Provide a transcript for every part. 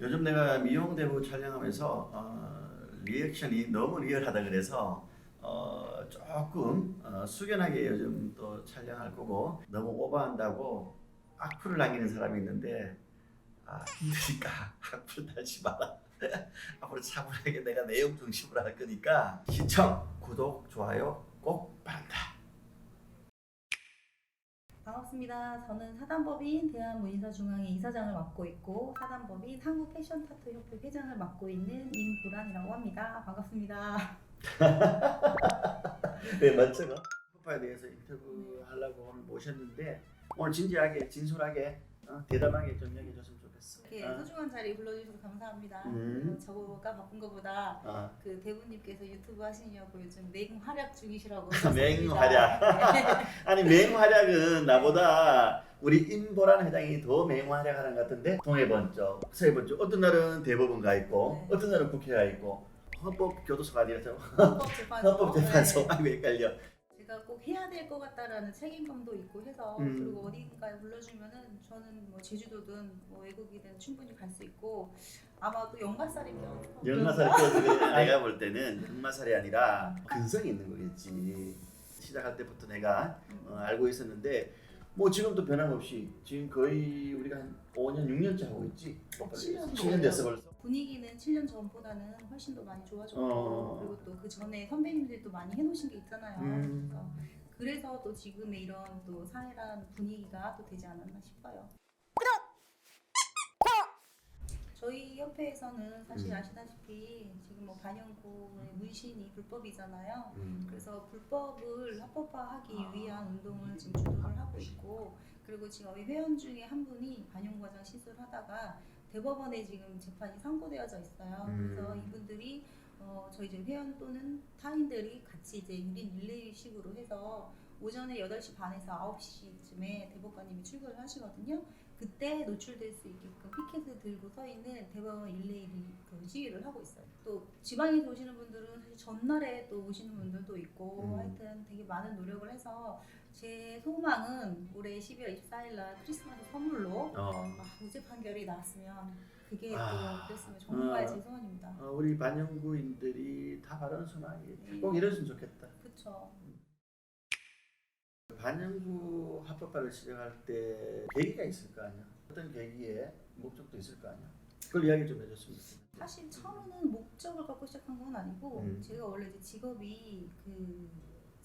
요즘 내가 미용 대부 촬영하면서 어, 리액션이 너무 리얼하다 그래서 어, 조금 어, 숙연하게 요즘 또 촬영할 거고 너무 오버한다고 악플을 남기는 사람이 있는데 아, 힘드니까 악플 달지 마라. 앞으로 차분하게 내가 내용 중심으로 할 거니까 시청, 구독, 좋아요 꼭 바란다. 반갑습니다. 저는 사단법인 대한무인사중앙회 이사장을 맡고 있고 사단법인 한국 패션 타투 협회 회장을 맡고 있는 임보란이라고 합니다. 반갑습니다. 네 맞죠? 쿠파에 대해서 인터뷰 하려고 오늘 모셨는데 오늘 진지하게 진솔하게 어, 대담하게 좀 얘기해 줬으면 좋겠어. 이렇 게 어, 소중한 자리 불러주셔서 감사합니다. 음. 어, 저가 바쁜 것보다 어. 그 대부님께서 유튜브 하시냐고 요즘 맹활약 중이시라고 맹활약. 네. 아니 맹활약은 나보다 우리 임보란 회장이 더 맹활약하는 것 같은데 동해번쩍, 서해번쩍 어떤 날은 대법원 가 있고 네. 어떤 날은 국회 가 있고 헌법 교도소가 아니라 저 헌법재판소. 헌법재판소 네. 아이고 헷갈려. 제가 꼭 해야 될 것 같다라는 책임감도 있고 해서 음. 그리고 어딘가에 불러주면은 저는 뭐 제주도든 뭐 외국이든 충분히 갈 수 있고 아마도 역마살이면 역마살이 껴서 내가 볼 때는 역마살이 아니라 근성이 있는 거겠지. 시작할 때부터 내가 어, 알고 있었는데 뭐 지금도 변함없이 지금 거의 우리가 한 5년 6년째 하고 있지. 어, 7년 7년 됐어 벌써. 분위기는 7년 전보다는 훨씬 더 많이 좋아졌고 어. 그리고 또 그 전에 선배님들도 많이 해놓으신 게 있잖아요. 음. 그래서 그래서 또 지금의 이런 또 사회란 분위기가 또 되지 않았나 싶어요. 저희 협회에서는 사실 음. 아시다시피 지금 뭐 반영구의 문신이 불법이잖아요. 음. 그래서 불법을 합법화하기 위한 운동을 지금 주도를 하고 있고 그리고 지금 저희 회원 중에 한 분이 반영 과정 시술하다가 대법원에 지금 재판이 선고되어져 있어요. 그래서 음. 이분들이 어, 저희 이제 회원 또는 타인들이 같이 이제 유린 릴레이식으로 해서 오전에 8시 반에서 9시쯤에 대법관님이 출근을 하시거든요. 그때 노출될 수 있게끔 피켓을 들고 서 있는 대법원 릴레이 리- 그 시위를 하고 있어요. 또 지방에서 오시는 분들은 사실 전날에 또 오시는 분들도 있고 음. 하여튼 되게 많은 노력을 해서 제 소망은 올해 12월 24일 날 크리스마스 선물로 어. 아, 무죄 판결이 나왔으면 그게 아. 또 그랬으면 정말 어. 제 소원입니다. 어, 우리 반영구인들이 다 바라는 소망이겠지. 네. 꼭 이랬으면 좋겠다. 그쵸. 반영구 합법화를 시작할 때 계기가 있을 거 아니야. 어떤 계기에 목적도 있을 거 아니야. 그걸 이야기 좀 해줬으면 좋겠다. 사실 처음에는 목적을 갖고 시작한 건 아니고 음. 제가 원래 이제 직업이 그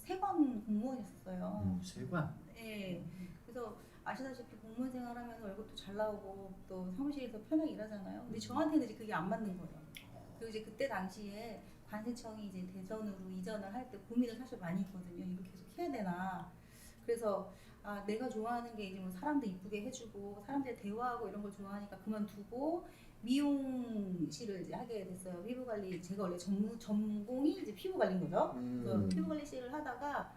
세관 공무원이었어요. 음, 세관. 네. 그래서 아시다시피 공무원 생활하면서 월급도 잘 나오고 또 사무실에서 편하게 일하잖아요. 근데 저한테는 이제 그게 안 맞는 거예요. 그리고 이제 그때 당시에 관세청이 이제 대전으로 이전을 할 때 고민을 사실 많이 했거든요. 이거 계속 해야 되나. 그래서 아 내가 좋아하는 게 이제 뭐 사람도 이쁘게 해주고 사람들 대화하고 이런 걸 좋아하니까 그만두고 미용실을 이제 하게 됐어요. 피부 관리 제가 원래 전무, 전공이 이제 피부 관리인 거죠. 음. 피부 관리 실을 하다가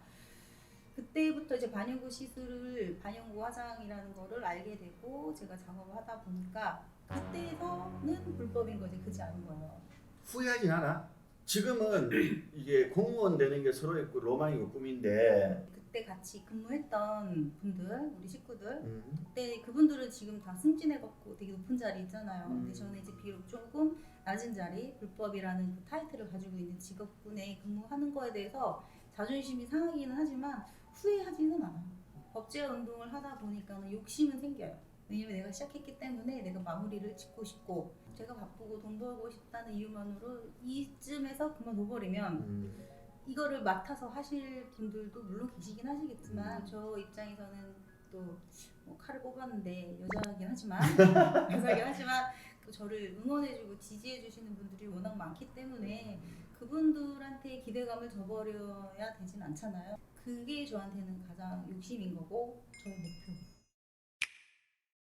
그때부터 이제 반영구 시술을 반영구 화장이라는 거를 알게 되고 제가 작업을 하다 보니까 그때서는 불법인 거지 그지 않은 거예요. 후회하진 않아. 지금은 이게 공무원 되는 게 서로의 그 로망이고 꿈인데 그때 같이 근무했던 분들 우리 식구들 음, 그때 그분들은 지금 다 승진해갖고 되게 높은 자리 있잖아요. 음. 근데 저는 이제 비록 조금 낮은 자리 불법이라는 그 타이틀을 가지고 있는 직업군에 근무하는 거에 대해서 자존심이 상하기는 하지만 후회하지는 않아요. 법제화 운동을 하다 보니까는 욕심은 생겨요. 왜냐면 내가 시작했기 때문에 내가 마무리를 짓고 싶고 제가 바쁘고 돈 벌고 싶다는 이유만으로 이쯤에서 그만둬버리면 음, 이거를 맡아서 하실 분들도 물론 계시긴 하시겠지만 음. 저 입장에서는 또 뭐 칼을 뽑았는데 여자긴 하지만 여자긴 하지만 또 저를 응원해주고 지지해주시는 분들이 워낙 많기 때문에 그분들한테 기대감을 저버려야 되진 않잖아요. 그게 저한테는 가장 욕심인 거고 저의 목표.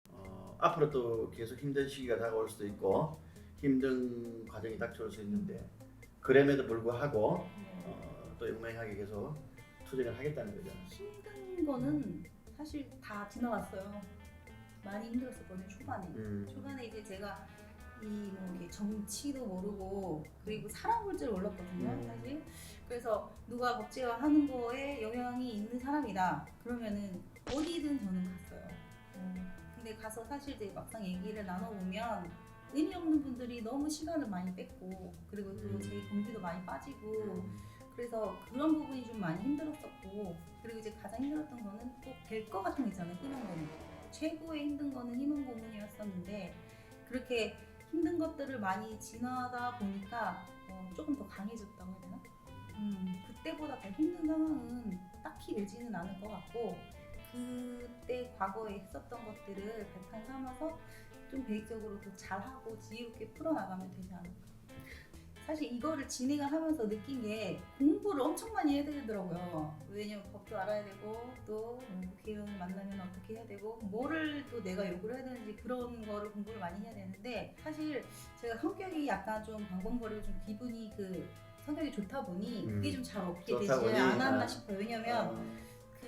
어, 앞으로 또 계속 힘든 시기가 다가올 수도 있고 힘든 과정이 닥쳐올 수 있는데 그럼에도 불구하고 네. 어, 또 용맹하게 계속 투쟁을 하겠다는 거죠. 힘든 거는 사실 다 지나왔어요. 많이 힘들었었거든요 초반에. 음, 초반에 이제 제가 이뭐 이렇게 정치도 모르고 그리고 사람 볼 줄 몰랐거든요 음. 사실 그래서 누가 법제화 하는 거에 영향이 있는 사람이다 그러면은 어디든 저는 갔어요 어, 근데 가서 사실 이제 막상 얘기를 나눠보면 의미 없는 분들이 너무 시간을 많이 뺐고 그리고 또 음. 제 경기도 많이 빠지고 그래서 그런 부분이 좀 많이 힘들었었고 그리고 이제 가장 힘들었던 거는 꼭 될 것 같은 거 있잖아요 희망 고문 최고의 힘든 거는 희망 고문이었었는데 그렇게 힘든 것들을 많이 지나다 보니까 어, 조금 더 강해졌다고 해야 되나? 음, 그때보다 더 힘든 상황은 딱히 되지는 않을 것 같고 그때 과거에 했었던 것들을 발판 삼아서 좀 계획적으로 더 잘하고 지혜롭게 풀어나가면 되지 않을까. 사실 이거를 진행을 하면서 느낀 게 공부를 엄청 많이 해야 되더라고요. 왜냐면 법도 알아야 되고 또 국회의원을 만나면 어떻게 해야 되고 뭐를 또 내가 요구를 해야 되는지 그런 거를 공부를 많이 해야 되는데 사실 제가 성격이 약간 좀 방방거리고 좀 기분이 그 성격이 좋다 보니 그게 음. 좀잘 없게 되지 않았나 아. 싶어요. 왜냐면 어.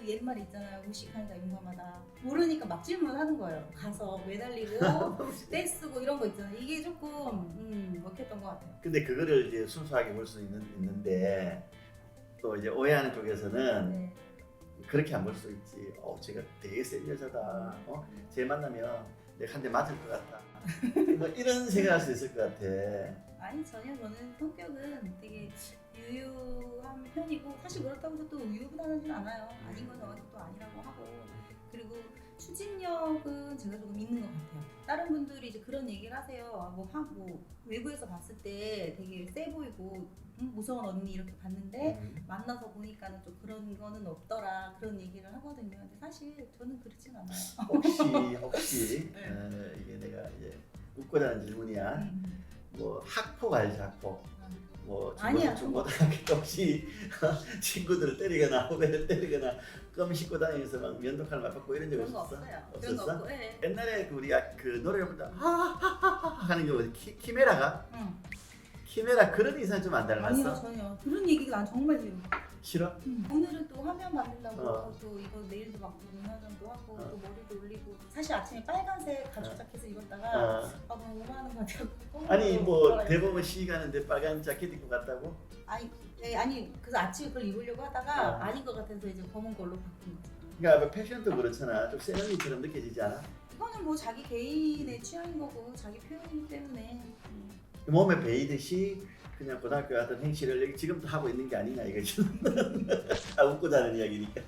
그 옛말 있잖아요. 무식하니까 용감하다. 모르니까 막 질문하는 거예요. 가서 매달리고 떼쓰고 이런 거 있잖아요. 이게 조금 음, 먹혔던 것 같아요. 근데 그거를 이제 순수하게 볼 수 있는, 있는데 또 이제 오해하는 쪽에서는 네. 그렇게 안 볼 수 있지. 어, 제가 되게 센 여자다. 어, 쟤 만나면 내가 한 대 맞을 것 같다. 뭐 이런 생각할 수 있을 것 같아. 아니 전혀 저는 성격은 되게 유유한 편이고 사실 그렇다고 해서 또 우유부단하진 않아요. 아닌 건 저한테 또 아니라고 하고 그리고 추진력은 제가 조금 있는 것 같아요. 다른 분들이 이제 그런 얘기를 하세요. 뭐, 하, 뭐 외부에서 봤을 때 되게 세 보이고 음, 무서운 언니 이렇게 봤는데 음. 만나서 보니까는 좀 그런 거는 없더라 그런 얘기를 하거든요. 근데 사실 저는 그렇진 않아요. 혹시 혹시 네. 어, 이게 내가 이제 웃고자 하는 질문이야. 음. 뭐 학폭 알지 학폭? 뭐 아니야. 중고등학교 혹시 친구들을 때리거나 후배를 때리거나 껌 씹고 다니면서 막 면도칼 맞받고 이런 적 없었어? 없어요. 거 없었어? 없고, 예. 옛날에 그 우리가 그 노래를 부르다 하하하하 하는 게 뭐지? 키, 키메라가? 응. 키메라 그런 이상 좀안 아니요 닮았어? 전혀 그런 얘기가 난 정말 싫어. 싫어? 오늘은 또 화면 만들려고 어. 또 이거 네일도 막고 눈화장도 하고 어. 또 머리도 올리고 사실 아침에 빨간색 가죽 자켓을 입었다가 어. 아 너무 오버하는 것 같아요. 아니 또 뭐. 대법원 시위 가는데 빨간 자켓 입고 갔다고? 아니 네, 아니 그래서 아침에 그걸 입으려고 하다가 어. 아닌 것 같아서 이제 검은 걸로 바꾼 거죠. 그러니까 뭐 패션도 그렇잖아 좀센 언니처럼 느껴지지 않아? 이거는 뭐 자기 개인의 취향인 거고 자기 표현이기 때문에 음. 몸에 베이듯이 그냥 고등학교 갔던 행실을 지금도 하고 있는 게 아니냐 이거죠. 아 웃고 자는 이야기니까.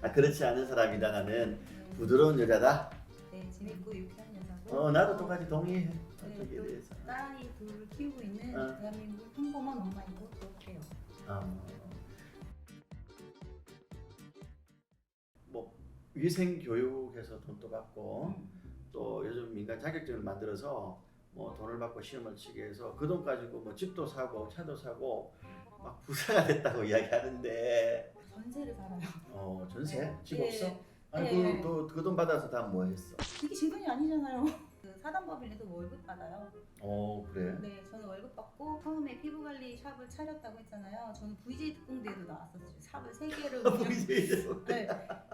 아 그렇지 않은 사람이다 나는 네. 부드러운 여자다. 네 재밌고 유쾌한 여자고 어 나도 똑같이 동의해. 네, 거기에 또 대해서. 딸이 둘을 키우고 있는 어. 대한민국 평범한 엄마이고 그렇게요. 어. 뭐 위생 교육에서 돈도 받고 또 요즘 민간 자격증을 만들어서 뭐 돈을 받고 시험을 치게 해서 그 돈 가지고 뭐 집도 사고 차도 사고 막 부자가 됐다고 이야기하는데 전세를 살아요. 어 전세 네. 집 네. 없어? 아니 네. 그그 돈 받아서 다 뭐 했어? 이게 제 돈이 아니잖아요. 그 사단법인에서 월급 받아요. 어 그래? 네, 월급 받고 처음에 피부 관리 샵을 차렸다고 했잖아요. 저는 VJ 특공대도 나왔었어요. 샵을 세 개를 운영. 네,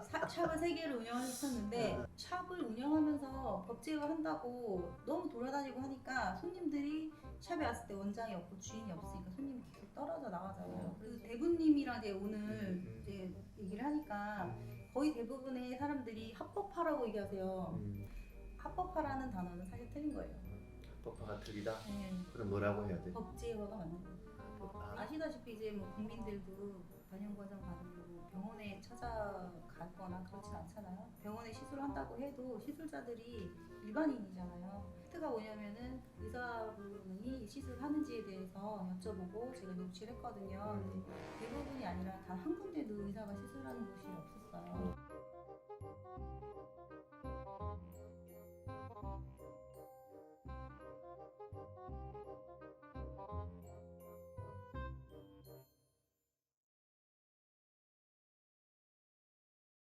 사- 샵을 세 개를 운영했었는데 샵을 운영하면서 법제화 한다고 너무 돌아다니고 하니까 손님들이 샵에 왔을 때 원장이 없고 주인이 없으니까 손님이 계속 떨어져 나가잖아요. 그래서 대부님이랑 이제 오늘 이제 얘기를 하니까 거의 대부분의 사람들이 합법화라고 얘기하세요. 음, 합법화라는 단어는 사실 틀린 거예요. 법화가 틀리다. 네, 그럼 뭐라고 해야 돼? 법제화가 맞는 거예요. 아, 아시다시피 이제 뭐 국민들도 단연 과정 받고 병원에 찾아가거나 그렇진 않잖아요. 병원에 시술을 한다고 해도 시술자들이 일반인이잖아요. 팩트가 뭐냐면은 의사분이 시술하는지에 대해서 여쭤보고 제가 녹취를 했거든요. 근데 대부분이 아니라 단 한 군데도 의사가 시술하는 곳이 없었어요.